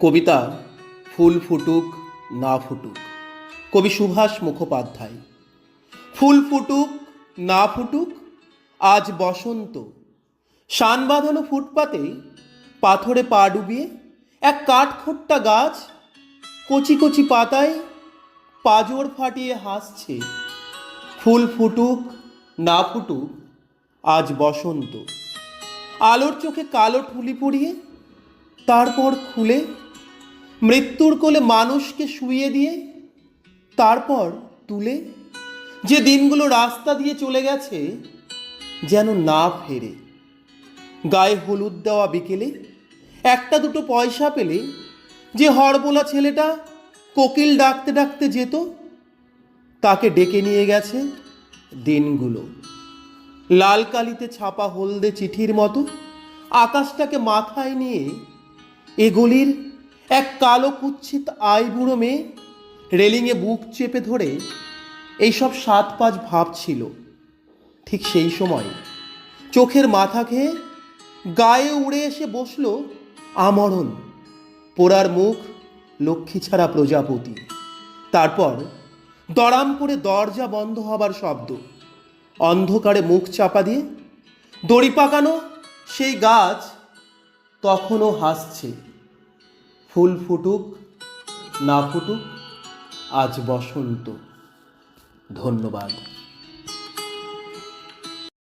কবিতা ফুল ফুটুক, না ফুটুক। কবি সুভাষ মুখোপাধ্যায়, ফুল ফুটুক, না ফুটুক, আজ বসন্ত। শান বাঁধানো ফুটপাতে পাথরে পা ডুবিয়ে এক কাঠখোট্টা গাছ কচি কচি পাতায় পাজর ফাটিয়ে হাসছে। ফুল ফুটুক, না ফুটুক, আজ বসন্ত। আলোর চোখে কালো ঠুলি পড়িয়ে তারপর খুলে মৃত্যুর কোলে মানুষকে শুইয়ে দিয়ে, তারপর তুলে, যে দিনগুলো রাস্তা দিয়ে চলে গেছে, যেন না ফেরে। গায়ে হলুদ দেওয়া বিকেলে, একটা দুটো পয়সা পেলে, যে হড়বোলা ছেলেটা কোকিল ডাকতে ডাকতে যেত, তাকে ডেকে নিয়ে গেছে দিনগুলো। লাল কালিতে ছাপা হলদে চিঠির মতো, আকাশটাকে মাথায় নিয়ে এগুলির এক কালো কুচ্ছিত আই বুড়ো মেয়ে রেলিংয়ে বুক চেপে ধরে এইসব সাত পাঁচ ভাবছিল ঠিক সেই সময় চোখের মাথা খেয়ে গায়ে উড়ে এসে বসল আমরণ, পোড়ার মুখ লক্ষ্মী ছাড়া প্রজাপতি। তারপর দড়াম করে দরজা বন্ধ হবার শব্দ, অন্ধকারে মুখ চাপা দিয়ে দড়ি পাকানো সেই গাছ তখনও হাসছে। ফুল ফুটুক না ফুটুক আজ বসন্ত। ধন্যবাদ।